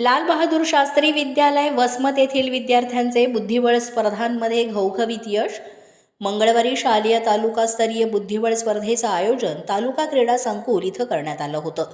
लाल बहादूर शास्त्री विद्यालय वसमत येथील विद्यार्थ्यांचे बुद्धिबळ स्पर्धांमध्ये घवघवीत यश. मंगळवारी शालेय तालुकास्तरीय बुद्धिबळ स्पर्धेचं आयोजन तालुका क्रीडा संकुल इथं करण्यात आलं होतं.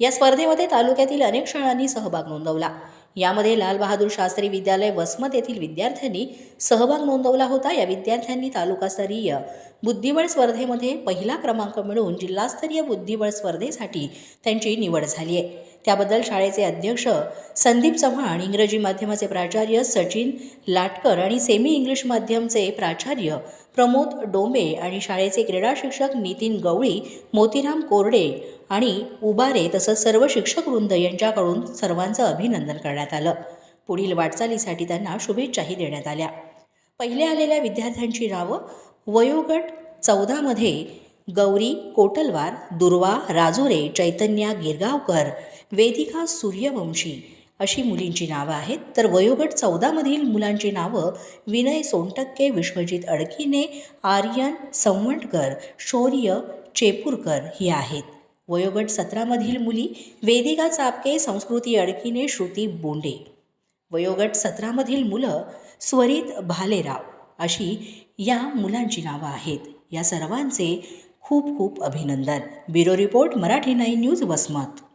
या स्पर्धेमध्ये तालुक्यातील अनेक शाळांनी सहभाग नोंदवला. यामध्ये लाल बहादूर शास्त्री विद्यालय वसमत येथील विद्यार्थ्यांनी सहभाग नोंदवला होता. या विद्यार्थ्यांनी तालुकास्तरीय बुद्धिबळ स्पर्धेमध्ये पहिला क्रमांक मिळवून जिल्हास्तरीय बुद्धिबळ स्पर्धेसाठी त्यांची निवड झाली आहे. त्याबद्दल शाळेचे अध्यक्ष संदीप चव्हाण इंग्रजी माध्यमाचे प्राचार्य सचिन लाटकर आणि सेमी इंग्लिश माध्यमचे प्राचार्य प्रमोद डोंबे आणि शाळेचे क्रीडा शिक्षक नितीन गवळी मोतीराम कोरडे आणि उबारे तसंच सर्व शिक्षक वृंद यांच्याकडून सर्वांचं अभिनंदन करण्यात आलं. पुढील वाटचालीसाठी त्यांना शुभेच्छाही देण्यात आल्या. पहिले आलेल्या विद्यार्थ्यांची नावं वयोगट चौदामध्ये गौरी कोटलवार दुर्वा राजुरे चैतन्या गिरगावकर वेदिका सूर्यवंशी अशी मुलींची नावं आहेत. तर वयोगट चौदामधील मुलांची नावं विनय सोनटक्के विश्वजित अडकिने आर्यन संवंटकर शौर्य चेपूरकर ही आहेत. वयोगट सतरामधील मुली वेदिका चापके संस्कृती अडकिने श्रुती बोंडे. वयोगट सतरामधील मुलं स्वरित भालेराव अशी या मुलांची नावं आहेत. या सर्वांचे खूप खूप अभिनंदन. Bureau report Marathi nine news Vasmat.